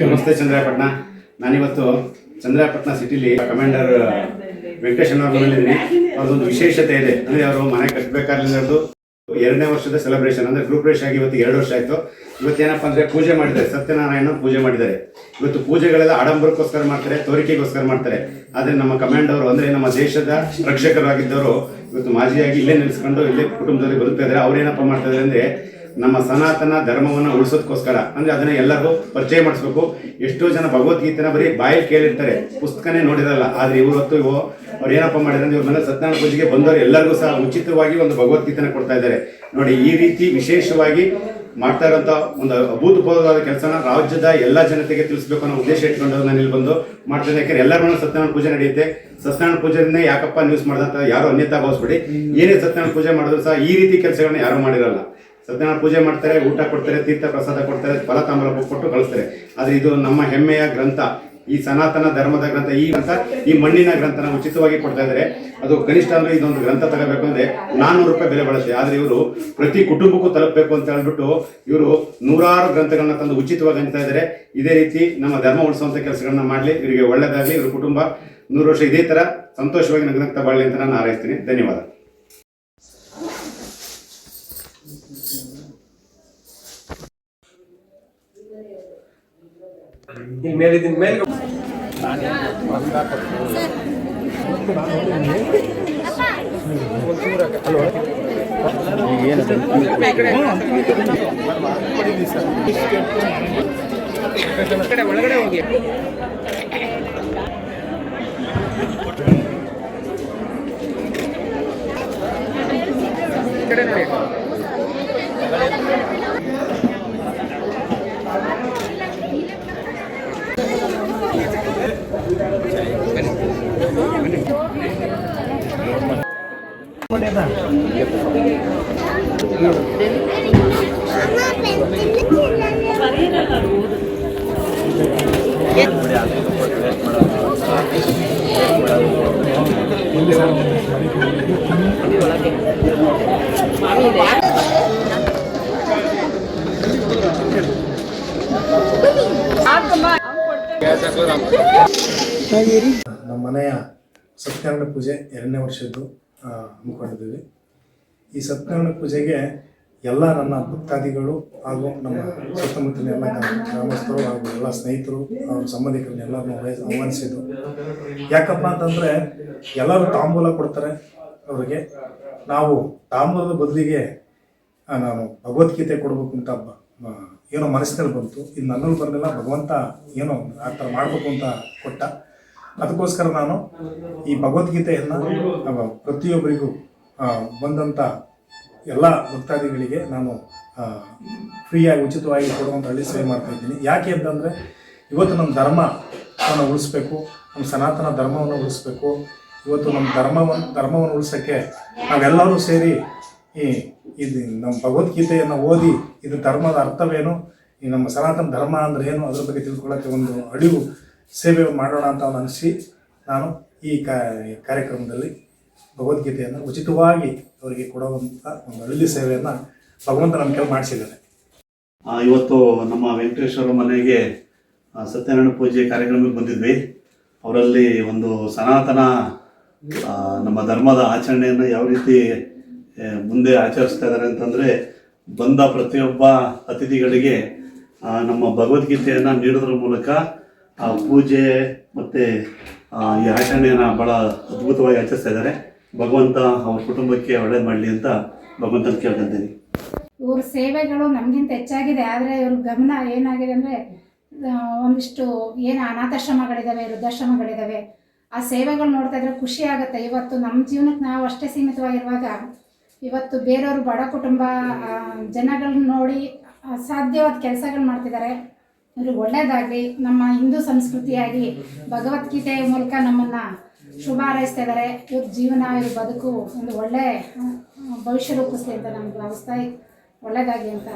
ನಮಸ್ತೆ ಚಂದ್ರಾಯಪಟ್ಟಣ ನಾನಿವತ್ತು ಚಂದ್ರಾಯಪಟ್ಟಣ ಸಿಟಿಲಿ ಕಮಾಂಡರ್, ವೆಂಕಟೇಶ್ ಅವ್ರ ಮನೇಲಿದ್ದೀನಿ ಅವ್ರದ್ದೊಂದು ವಿಶೇಷತೆ ಇದೆ. ಅಂದ್ರೆ ಅವರು ಮನೆ ಅದು ಎರಡನೇ ವರ್ಷದ ಸೆಲೆಬ್ರೇಷನ್ ಅಂದ್ರೆ ಗ್ರೂಪ್ ರೇಷ್ ಆಗಿ ಇವತ್ತು ಎರಡು ವರ್ಷ ಆಯ್ತು. ಇವತ್ತೇನಪ್ಪ ಅಂದ್ರೆ ಪೂಜೆ ಮಾಡಿದ್ದಾರೆ. ಸತ್ಯನಾರಾಯಣ ಪೂಜೆ ಮಾಡಿದ್ದಾರೆ. ಇವತ್ತು ಪೂಜೆಗಳೆಲ್ಲ ಆಡಂಬರಕ್ಕೋಸ್ಕರ ಮಾಡ್ತಾರೆ, ತೋರಿಕೆಗೋಸ್ಕರ ಮಾಡ್ತಾರೆ. ಆದ್ರೆ ನಮ್ಮ ಕಮಾಂಡ್ ಅವರು ಅಂದ್ರೆ ನಮ್ಮ ದೇಶದ ರಕ್ಷಕರಾಗಿದ್ದವರು ಇವತ್ತು ಮಾಜಿಯಾಗಿ ಇಲ್ಲೇ ನಿಲ್ಲಿಸ್ಕೊಂಡು ಇಲ್ಲೇ ಕುಟುಂಬದಲ್ಲಿ ಬದುಕ್ತಾ ಇದ್ದಾರೆ. ಅವ್ರೇನಪ್ಪ ಮಾಡ್ತಾ ಇದ್ದಾರೆ ಅಂದ್ರೆ ನಮ್ಮ ಸನಾತನ ಧರ್ಮವನ್ನು ಉಳಿಸೋದಕ್ಕೋಸ್ಕರ ಅಂದರೆ ಅದನ್ನು ಎಲ್ಲರಿಗೂ ಪರಿಚಯ ಮಾಡಿಸ್ಬೇಕು. ಎಷ್ಟೋ ಜನ ಭಗವದ್ಗೀತೆನ ಬರೀ ಬಾಯಲ್ಲಿ ಕೇಳಿರ್ತಾರೆ. ಪುಸ್ತಕನೇ ನೋಡಿರಲ್ಲ. ಆದ್ರೆ ಇವತ್ತು ಇವು ಅವ್ರು ಏನಪ್ಪ ಮಾಡಿದ್ರೆ ಇವ್ರ ಮೇಲೆ ಸತ್ಯನಾರಾಯಣ ಪೂಜೆಗೆ ಬಂದವರು ಎಲ್ಲರಿಗೂ ಸಹ ಉಚಿತವಾಗಿ ಒಂದು ಭಗವದ್ಗೀತೆನ ಕೊಡ್ತಾ ಇದ್ದಾರೆ. ನೋಡಿ, ಈ ರೀತಿ ವಿಶೇಷವಾಗಿ ಮಾಡ್ತಾ ಇರೋಂಥ ಒಂದು ಅಭೂತಪೂರ್ವವಾದ ಕೆಲಸನ ರಾಜ್ಯದ ಎಲ್ಲ ಜನತೆಗೆ ತಿಳಿಸ್ಬೇಕು ಅನ್ನೋ ಉದ್ದೇಶ ಇಟ್ಕೊಂಡು ನಾನು ಇಲ್ಲಿ ಬಂದು ಮಾಡ್ತಿದ್ದೆ ಯಾಕಂದ್ರೆ ಎಲ್ಲರ ಸತ್ಯನಾರಾಯಣ ಪೂಜೆ ನಡೆಯುತ್ತೆ. ಸತ್ಯನಾರಾಯಣ ಪೂಜೆನೇ ಯಾಕಪ್ಪ ನ್ಯೂಸ್ ಮಾಡಿದಂಥ ಯಾರು ಅನ್ಯತಾ ಭಾವಿಸ್ಬಿಡಿ. ಏನೇ ಸತ್ಯನಾರಾಯಣ ಪೂಜೆ ಮಾಡಿದ್ರು ಸಹ ಈ ರೀತಿ ಕೆಲಸಗಳನ್ನ ಯಾರು ಮಾಡಿರಲ್ಲ. ಸತ್ಯನಾರಾಯಣ ಪೂಜೆ ಮಾಡ್ತಾರೆ, ಊಟ ಕೊಡ್ತಾರೆ ತೀರ್ಥ ಪ್ರಸಾದ ಕೊಡ್ತಾರೆ ಫಲ ತಾಮ್ರ ಕೊಟ್ಟು ಕಳಿಸ್ತಾರೆ. ಆದ್ರೆ ಇದು ನಮ್ಮ ಹೆಮ್ಮೆಯ ಗ್ರಂಥ. ಈ ಸನಾತನ ಧರ್ಮದ ಗ್ರಂಥ, ಈ ಗ್ರಂಥ, ಈ ಮಣ್ಣಿನ ಗ್ರಂಥನ ಉಚಿತವಾಗಿ ಕೊಡ್ತಾ ಇದ್ದಾರೆ. ಅದು ಕನಿಷ್ಠ ಅಂದ್ರೆ ಇದೊಂದು ಗ್ರಂಥ ತಗೋಬೇಕು ಅಂದ್ರೆ ನಾನ್ನೂರು ರೂಪಾಯಿ ಬೆಲೆ ಬಳಸಿ. ಆದ್ರೆ ಇವರು ಪ್ರತಿ ಕುಟುಂಬಕ್ಕೂ ತಲುಪಬೇಕು ಅಂತ ಹೇಳ್ಬಿಟ್ಟು ಇವರು ನೂರಾರು ಗ್ರಂಥಗಳನ್ನ ತಂದು ಉಚಿತವಾಗಿ ಅಂತ ಇದ್ದಾರೆ. ಇದೇ ರೀತಿ ನಮ್ಮ ಧರ್ಮ ಉಳಿಸುವಂತ ಕೆಲಸಗಳನ್ನ ಮಾಡಲಿ. ಇವರಿಗೆ ಒಳ್ಳೆಯದಾಗಲಿ ಇವ್ರ ಕುಟುಂಬ ನೂರು ವರ್ಷ ಇದೇ ತರ ಸಂತೋಷವಾಗಿ ನಗ್ನಗ್ತಾ ಬಾಳಲಿ ಅಂತ ನಾನು ಹಾರೈಸ್ತೀನಿ. ಧನ್ಯವಾದ. ಮೇಲಿದ್ದ ಮೇಲೆ ಕಡೆ ಒಳಗಡೆ ಹೋಗಿ. ನಮ್ಮ ಮನೆಯ ಸತ್ಯನಾರಾಯಣ ಪೂಜೆ ಎರಡನೇ ವರ್ಷದ್ದು ಹಮ್ಮಿಕೊಂಡಿದ್ದೀವಿ ಈ ಸತ್ಯನಾರಾಯಣ ಪೂಜೆಗೆ ಎಲ್ಲ ನನ್ನ ಭಕ್ತಾದಿಗಳು ಹಾಗೂ ನಮ್ಮ ಸುತ್ತಮುತ್ತಲಿನ ಎಲ್ಲ ಗ್ರಾಮ- ಗ್ರಾಮಸ್ಥರು ಹಾಗೂ ಎಲ್ಲ ಸ್ನೇಹಿತರು ಅವ್ರ ಸಂಬಂಧಿಕರನ್ನ ಎಲ್ಲರನ್ನು ಆಹ್ವಾನಿಸಿದ್ದು. ಯಾಕಪ್ಪ ಅಂತಂದರೆ ಎಲ್ಲರೂ ತಾಂಬೂಲ ಕೊಡ್ತಾರೆ ಅವರಿಗೆ. ನಾವು ತಾಂಬೂಲದ ಬದಲಿಗೆ ನಾನು ಭಗವದ್ಗೀತೆ ಕೊಡಬೇಕು ಅಂತ ಏನೋ ಮನಸ್ಸಿನಲ್ಲಿ ಬಂತು. ಇದು ನನ್ನಲ್ಲಿ ಬರಲಿಲ್ಲ ಭಗವಂತ ಏನೋ ಆ ಥರ ಮಾಡಬೇಕು ಅಂತ ಕೊಟ್ಟ. ಅದಕ್ಕೋಸ್ಕರ ನಾನು ಈ ಭಗವದ್ಗೀತೆಯನ್ನು ಪ್ರತಿಯೊಬ್ಬರಿಗೂ ಬಂದಂಥ ಎಲ್ಲ ಭಕ್ತಾದಿಗಳಿಗೆ ನಾನು ಫ್ರೀಯಾಗಿ, ಉಚಿತವಾಗಿ ಕೊಡುವಂಥ ಹಳ್ಳಿ ಸೇವೆ ಮಾಡ್ತಾ ಇದ್ದೀನಿ. ಯಾಕೆ ಅಂತಂದರೆ, ಇವತ್ತು ನಮ್ಮ ಧರ್ಮವನ್ನು ಉಳಿಸ್ಬೇಕು ನಮ್ಮ ಸನಾತನ ಧರ್ಮವನ್ನು ಉಳಿಸ್ಬೇಕು. ಇವತ್ತು ನಮ್ಮ ಧರ್ಮವನ್ನು ಧರ್ಮವನ್ನು ಉಳಿಸೋಕ್ಕೆ ನಾವೆಲ್ಲರೂ ಸೇರಿ ಈ ಇದು ನಮ್ಮ ಭಗವದ್ಗೀತೆಯನ್ನು ಓದಿ, ಇದು ಧರ್ಮದ ಅರ್ಥವೇನು, ಈ ನಮ್ಮ ಸನಾತನ ಧರ್ಮ ಅಂದ್ರೆ ಏನು, ಅದ್ರ ಬಗ್ಗೆ ತಿಳ್ಕೊಳ್ಳೋಕ್ಕೆ ಒಂದು ಅಡಿವು ಸೇವೆ ಮಾಡೋಣ ಅಂತ ಅನಿಸಿ ನಾನು ಈ ಕಾರ್ಯಕ್ರಮದಲ್ಲಿ ಭಗವದ್ಗೀತೆಯನ್ನು ಉಚಿತವಾಗಿ ಅವರಿಗೆ ಕೊಡುವಂಥ ಒಂದು ಹಳ್ಳಿ ಸೇವೆಯನ್ನು ಭಗವಂತ ನಮ್ಮ ಕೆಲವು ಮಾಡಿಸಿದ್ದಾನೆ. ಆ, ಇವತ್ತು ನಮ್ಮ ವೆಂಕಟೇಶ್ವರ ಮನೆಗೆ ಸತ್ಯನಾರಾಯಣ ಪೂಜೆ ಕಾರ್ಯಕ್ರಮಕ್ಕೆ ಬಂದಿದ್ವಿ. ಅವರಲ್ಲಿ ಒಂದು ಸನಾತನ ನಮ್ಮ ಧರ್ಮದ ಆಚರಣೆಯನ್ನು ಯಾವ ರೀತಿ ಮುಂದೆ ಆಚರಿಸ್ತಾ ಇದ್ದಾರೆ ಅಂತಂದರೆ ಬಂದ ಪ್ರತಿಯೊಬ್ಬ ಅತಿಥಿಗಳಿಗೆ ನಮ್ಮ ಭಗವದ್ಗೀತೆಯನ್ನು ನೀಡೋದ್ರ ಮೂಲಕ ಆ, ಪೂಜೆ ಮತ್ತು ಈ ಆಚರಣೆಯನ್ನು ಭಾಳ ಅದ್ಭುತವಾಗಿ ಆಚರಿಸ್ತಾ ಇದ್ದಾರೆ. ಭಗವಂತ ಅವ್ರ ಕುಟುಂಬಕ್ಕೆ ಒಳ್ಳೇದು ಮಾಡಲಿ ಅಂತ ಭಗವಂತನ ಕೇಳ್ಕೊಂತೀನಿ. ಇವ್ರ ಸೇವೆಗಳು ನಮಗಿಂತ ಹೆಚ್ಚಾಗಿದೆ, ಆದರೆ ಇವ್ರ ಗಮನ ಏನಾಗಿದೆ ಅಂದರೆ ಒಂದಿಷ್ಟು ಏನು ಅನಾಥಾಶ್ರಮಗಳಿದ್ದಾವೆ ವೃದ್ಧಾಶ್ರಮಗಳಿದ್ದಾವೆ ಆ ಸೇವೆಗಳು ನೋಡ್ತಾ ಇದ್ರೆ ಖುಷಿ ಆಗುತ್ತೆ. ಇವತ್ತು ನಮ್ಮ ಜೀವನಕ್ಕೆ ನಾವು ಅಷ್ಟೇ ಸೀಮಿತವಾಗಿರುವಾಗ, ಇವತ್ತು ಬೇರೆಯವರು ಬಡ ಕುಟುಂಬ ಜನಗಳನ್ನ ನೋಡಿ ಅಸಾಧ್ಯವಾದ ಕೆಲಸಗಳು ಮಾಡ್ತಿದ್ದಾರೆ ಇವ್ರಿಗೆ ಒಳ್ಳೇದಾಗಲಿ, ನಮ್ಮ ಹಿಂದೂ ಸಂಸ್ಕೃತಿಯಾಗಿ ಭಗವದ್ಗೀತೆಯ ಮೂಲಕ ನಮ್ಮನ್ನು ಶುಭ ಹಾರೈಸ್ತಾ ಇದ್ದಾರೆ ಇವ್ರ ಜೀವನ ಇವ್ರ ಬದುಕು ಒಂದು ಒಳ್ಳೆ ಭವಿಷ್ಯ ರೂಪಿಸ್ಲಿ ಅಂತ ನಮ್ಗೆ ಭಾವಿಸ್ತಾ ಒಳ್ಳೇದಾಗಿ ಅಂತ.